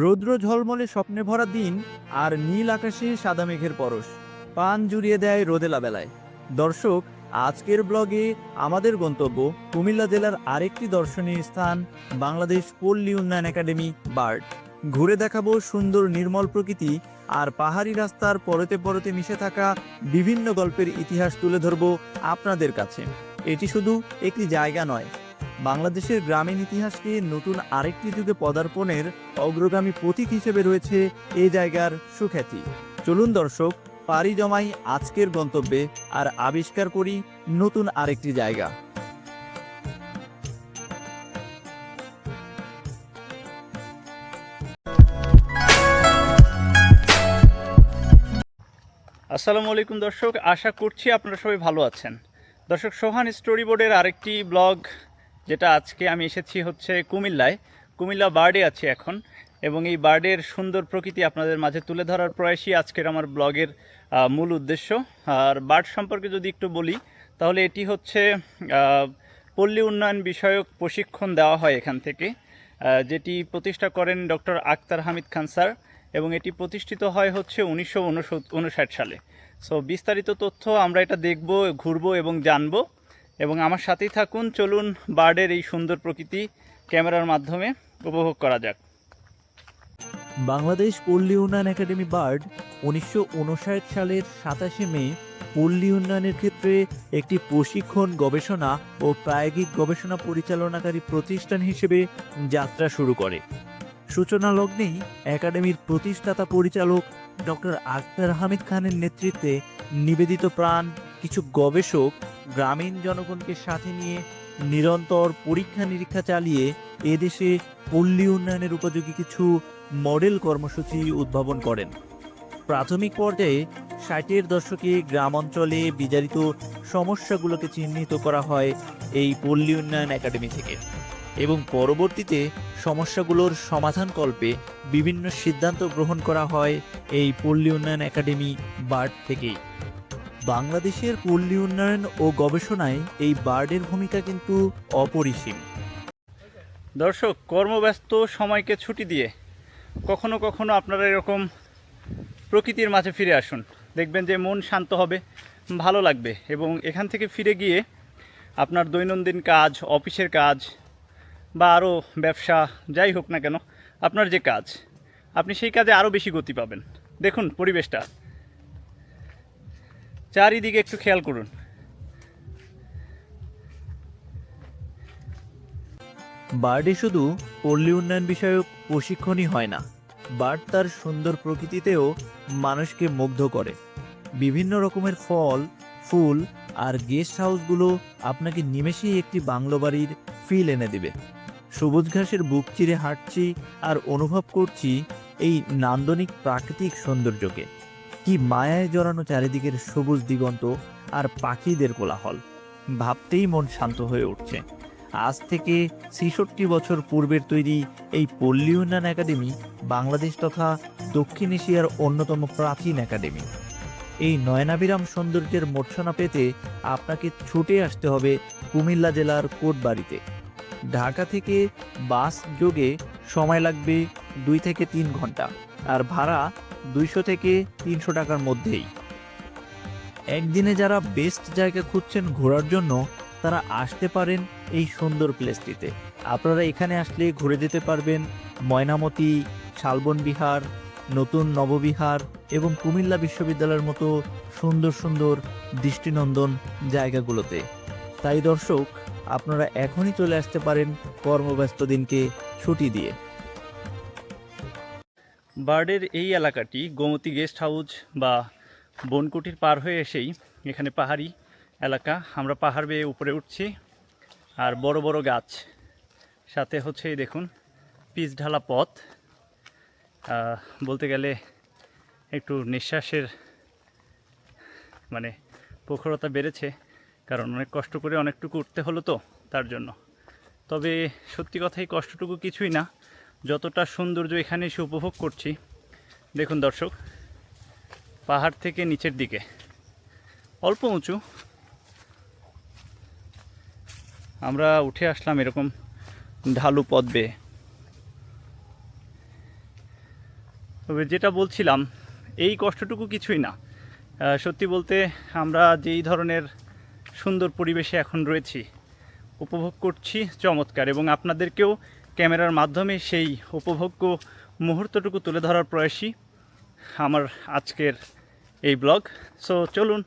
রৌদ্র ঝলমলে স্বপ্নে ভরা দিন আর নীল আকাশে সাদা মেঘের পরশ। পান জুড়িয়ে দেয় রোদেলা বেলায়। দর্শক, আজকের ব্লগে আমাদের গন্তব্য কুমিল্লা জেলার আরেকটি দর্শনীয় স্থান, বাংলাদেশ পল্লী উন্নয়ন একাডেমি, বার্ড। ঘুরে দেখাবো সুন্দর নির্মল প্রকৃতি আর পাহাড়ি রাস্তার পরতে পরতে মিশে থাকা বিভিন্ন গল্পের ইতিহাস তুলে ধরবো আপনাদের কাছে। এটি শুধু একটি জায়গা নয় বাংলাদেশের গ্রামীণ ইতিহাসকে নতুন আরেকটি যুগে পদার্পণের অগ্রগামী প্রতীক হিসেবে রয়েছে এই জায়গার সুখ্যাতি। চলুন দর্শক, পাড়ি জমাই আজকের গন্তব্যে আর আবিষ্কার করি নতুন আরেকটি জায়গা। আসসালামু আলাইকুম দর্শক, আশা করছি আপনারা সবাই ভালো আছেন। দর্শক, সোহান স্টোরি বোর্ডের আরেকটি ব্লগ যেটা আজকে আমি এসেছি হচ্ছে কুমিল্লায়। কুমিল্লা বার্ডে আছি এখন, এবং এই বার্ডের সুন্দর প্রকৃতি আপনাদের মাঝে তুলে ধরার প্রয়াসই আজকের আমার ব্লগের মূল উদ্দেশ্য। আর বার্ড সম্পর্কে যদি একটু বলি, তাহলে এটি হচ্ছে পল্লী উন্নয়ন বিষয়ক প্রশিক্ষণ দেওয়া হয় এখান থেকে যেটি প্রতিষ্ঠা করেন ডক্টর আক্তার হামিদ খান স্যার, এবং এটি প্রতিষ্ঠিত হয় হচ্ছে উনিশশো উনষাট সালে। সো বিস্তারিত তথ্য আমরা এটা দেখব, ঘুরবো এবং জানব। এবং আমার সাথেই থাকুন, চলুন বার্ডের এই সুন্দর প্রকৃতি ক্যামেরার মাধ্যমে উপভোগ করা যাক। বাংলাদেশ পল্লী উন্নয়ন একাডেমি বার্ড উনিশশো সালের সাতাশে মে পল্লী উন্নয়নের ক্ষেত্রে একটি প্রশিক্ষণ, গবেষণা ও প্রায়োগিক গবেষণা পরিচালনাকারী প্রতিষ্ঠান হিসেবে যাত্রা শুরু করে। সূচনা লগ্নেই একাডেমির প্রতিষ্ঠাতা পরিচালক ডক্টর আখতার হামিদ খানের নেতৃত্বে নিবেদিত প্রাণ কিছু গবেষক গ্রামীণ জনগণকে সাথে নিয়ে নিরন্তর পরীক্ষা নিরীক্ষা চালিয়ে এদেশে পল্লী উন্নয়নের উপযোগী কিছু মডেল কর্মসূচি উদ্ভাবন করেন। প্রাথমিক পর্যায়ে ষাটের দশকে গ্রাম অঞ্চলে বিজারিত সমস্যাগুলোকে চিহ্নিত করা হয় এই পল্লী উন্নয়ন একাডেমি থেকে এবং পরবর্তীতে সমস্যাগুলোর সমাধান কল্পে বিভিন্ন সিদ্ধান্ত গ্রহণ করা হয় এই পল্লী উন্নয়ন একাডেমি বার্ড থেকেই। বাংলাদেশের পল্লী উন্নয়ন ও গবেষণায় এই বার্ডের ভূমিকা কিন্তু অপরিসীম। দর্শক, কর্মব্যস্ত সময়কে ছুটি দিয়ে কখনো কখনো আপনারা এরকম প্রকৃতির মাঝে ফিরে আসুন। দেখবেন যে মন শান্ত হবে, ভালো লাগবে এবং এখান থেকে ফিরে গিয়ে আপনার দৈনন্দিন কাজ, অফিসের কাজ বা আরও ব্যবসা, যাই হোক না কেন, আপনার যে কাজ, আপনি সেই কাজে আরও বেশি গতি পাবেন। দেখুন পরিবেশটা। চারিদিকে একটু খেয়াল করুন। বার্ডে শুধু পল্লী উন্নয়ন বিষয়ক প্রশিক্ষণই হয় না, বার্ড তার সুন্দর প্রকৃতিতেও মানুষকে মুগ্ধ করে। বিভিন্ন রকমের ফল, ফুল আর গেস্ট হাউসগুলো আপনাকে নিমেষেই একটি বাংলো বাড়ির ফিল এনে দেবে। সবুজ ঘাসের বুক চিরে হাঁটছি আর অনুভব করছি এই নান্দনিক প্রাকৃতিক সৌন্দর্যকে। কি মায়ায় জড়ানো চারিদিকের সবুজ দিগন্ত আর পাখিদের কোলাহল। ভাবতেই মন শান্ত হয়ে উঠছে। আজ থেকে ছেষট্টি বছর পূর্বের তৈরি এই পল্লী উন্নয়ন একাডেমি বাংলাদেশ তথা দক্ষিণ এশিয়ার অন্যতম প্রাচীন একাডেমি। এই নয়নাবিরাম সৌন্দর্যের মূর্ছনা পেতে আপনাকে ছুটে আসতে হবে কুমিল্লা জেলার কোটবাড়িতে। ঢাকা থেকে বাস যোগে সময় লাগবে দুই থেকে তিন ঘণ্টা। আর ভাড়া দুইশো থেকে তিনশো টাকার মধ্যেই। একদিনে যারা বেস্ট জায়গা খুঁজছেন ঘোরার জন্য, তারা আসতে পারেন এই সুন্দর প্লেসটিতে। আপনারা এখানে আসলে ঘুরে যেতে পারবেন ময়নামতি, শালবন বিহার, নতুন নববিহার এবং কুমিল্লা বিশ্ববিদ্যালয়ের মতো সুন্দর সুন্দর দৃষ্টিনন্দন জায়গাগুলোতে। তাই দর্শক, আপনারা এখনই চলে আসতে পারেন কর্মব্যস্ত দিনকে ছুটি দিয়ে। বার্ডের এই এলাকাটি গোমতী গেস্ট হাউস বা বনকুটির পার হয়ে এসেই এখানে পাহাড়ি এলাকা। আমরা পাহাড় বেয়ে উপরে উঠছি আর বড় বড় গাছ। সাথে হচ্ছে দেখুন, পিচ ঢালা পথ। বলতে গেলে একটু নিঃশ্বাসের মানে প্রখরতা বেড়েছে, কারণ অনেক কষ্ট করে অনেকটুকু উঠতে হলো তো তার জন্য। তবে সত্যি কথাই কষ্টটুকু কিছুই না। যতটা সৌন্দর্য এখানে এসে উপভোগ করছি, দেখুন দর্শক, পাহাড় থেকে নিচের দিকে, অল্প উঁচু। আমরা উঠে আসলাম এরকম ঢালু পথ বেয়ে তবে যেটা বলছিলাম, এই কষ্টটুকু কিছুই না। সত্যি বলতে আমরা যেই ধরনের সুন্দর পরিবেশে এখন রয়েছি, উপভোগ করছি চমৎকার এবং আপনাদেরকেও ক্যামেরার মাধ্যমে সেই উপভোগ্য মুহূর্তটুকু তুলে ধরার প্রয়াসই আমার আজকের এই ব্লগ। সো চলুন,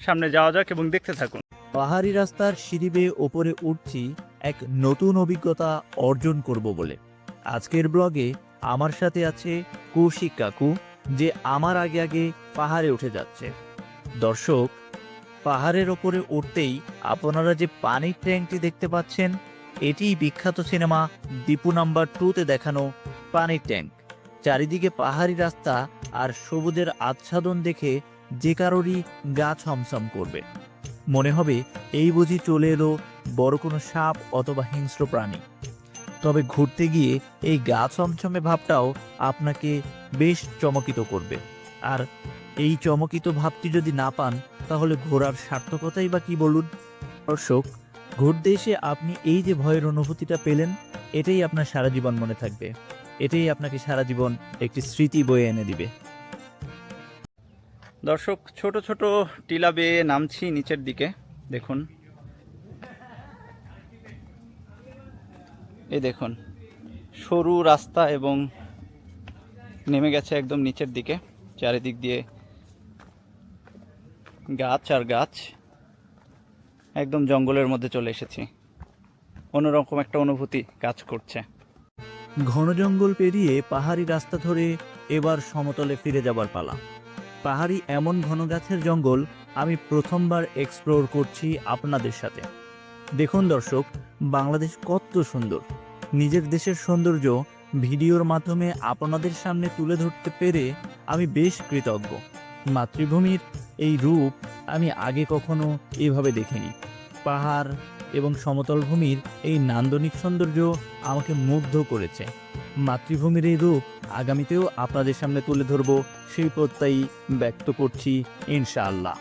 সামনে যাওয়া যাক এবং দেখতে থাকুন। পাহাড়ি রাস্তার সিঁড়ি বেয়ে ওপরে উঠছি এক নতুন অভিজ্ঞতা অর্জন করব বলে। আজকের ব্লগে আমার সাথে আছে কৌশিক কাকু, যে আমার আগে আগে পাহাড়ে উঠে যাচ্ছে। দর্শক, পাহাড়ের ওপরে উঠতেই আপনারা যে পানির ট্যাঙ্কটি দেখতে পাচ্ছেন এটিই বিখ্যাত সিনেমা দীপু নাম্বার টুতে দেখানো পানির ট্যাঙ্ক। চারিদিকে পাহাড়ি রাস্তা আর সবুজের আচ্ছাদন দেখে যে কারোরই গা ছমছম করবে। মনে হবে এই বুঝি চলে এলো বড় কোনো সাপ অথবা হিংস্র প্রাণী। তবে ঘুরতে গিয়ে এই গা ছমছমে ভাবটাও আপনাকে বেশ চমকিত করবে। আর এই চমকিত ভাবটি যদি না পান, তাহলে ঘোরার সার্থকতাই বা কি বলুন? দর্শক ঘুরতে এসে আপনি এই যে ভয়ের অনুভূতিটা পেলেন, এটাই আপনার সারা জীবন মনে থাকবে। এটাই আপনাকে সারা জীবন একটি স্মৃতি বয়ে এনে দিবে। দর্শক, ছোট ছোট টিলা বেয়ে নামছি নিচের দিকে। দেখুন। এই দেখুন। সরু রাস্তা এবং নেমে গেছে একদম নিচের দিকে। চারিদিক দিয়ে গাছ আর গাছ। একদম জঙ্গলের মধ্যে চলে এসেছি। অন্যরকম একটা অনুভূতি কাজ করছে। ঘন জঙ্গল পেরিয়ে পাহাড়ি রাস্তা ধরে এবার সমতলে ফিরে যাবার পালা। পাহাড়ি এমন ঘন গাছের জঙ্গল আমি প্রথমবার এক্সপ্লোর করছি আপনাদের সাথে। দেখুন দর্শক, বাংলাদেশ কত সুন্দর। নিজের দেশের সৌন্দর্য ভিডিওর মাধ্যমে আপনাদের সামনে তুলে ধরতে পেরে আমি বেশ কৃতজ্ঞ। মাতৃভূমির এই রূপ আমি আগে কখনো এভাবে দেখিনি। পাহাড় এবং সমতল ভূমির এই নান্দনিক সৌন্দর্য আমাকে মুগ্ধ করেছে। মাতৃভূমির এই রূপ আগামীতেও আপনাদের সামনে তুলে ধরব সেই প্রত্যয়ী ব্যক্ত করছি ইনশাআল্লাহ।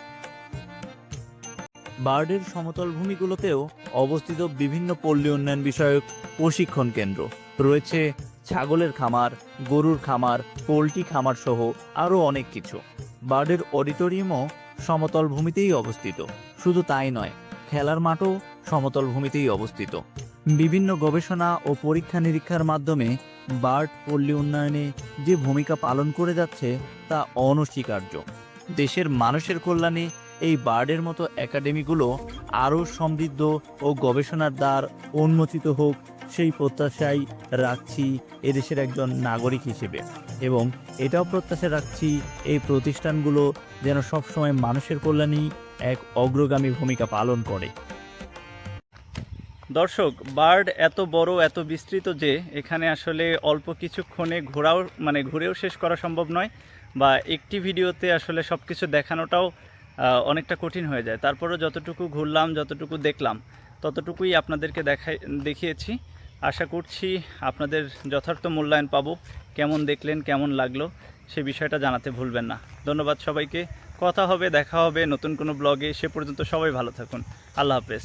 বার্ডের সমতল ভূমিগুলোতেও অবস্থিত বিভিন্ন পল্লী উন্নয়ন বিষয়ক প্রশিক্ষণ কেন্দ্র। রয়েছে ছাগলের খামার, গরুর খামার, পোলট্রি খামার সহ আরও অনেক কিছু। বার্ডের অডিটোরিয়ামও সমতল ভূমিতেই অবস্থিত। শুধু তাই নয় খেলার মাঠও সমতল ভূমিতেই অবস্থিত। বিভিন্ন গবেষণা ও পরীক্ষা নিরীক্ষার মাধ্যমে বার্ড পল্লী উন্নয়নে যে ভূমিকা পালন করে যাচ্ছে, তা অনস্বীকার্য। দেশের মানুষের কল্যাণে এই বার্ডের মতো একাডেমিগুলো আরও সমৃদ্ধ ও গবেষণার দ্বার উন্মোচিত হোক, সেই প্রত্যাশাই রাখছি এদেশের একজন নাগরিক হিসেবে। এবং এটাও প্রত্যাশা রাখছি এই প্রতিষ্ঠানগুলো যেন সবসময় মানুষের কল্যাণেই এক অগ্রগামী ভূমিকা পালন করে। দর্শক, বার্ড এত বড়, এত বিস্তৃত যে এখানে আসলে অল্প কিছুক্ষণে ঘোরাও মানে ঘুরেও শেষ করা সম্ভব নয় বা একটি ভিডিওতে আসলে সব কিছু দেখানোটাও অনেকটা কঠিন হয়ে যায়। তারপরেও যতটুকু ঘুরলাম, যতটুকু দেখলাম, ততটুকুই আপনাদেরকে দেখাই, দেখিয়েছি। আশা করছি আপনাদের যথার্থ মূল্যায়ন পাবো। কেমন দেখলেন, কেমন লাগল, সে বিষয়টা জানাতে ভুলবেন না। ধন্যবাদ সবাইকে। কথা হবে দেখা হবে নতুন কোনো ব্লগে সে পর্যন্ত সবাই ভালো থাকুন। আল্লাহ হাফেজ।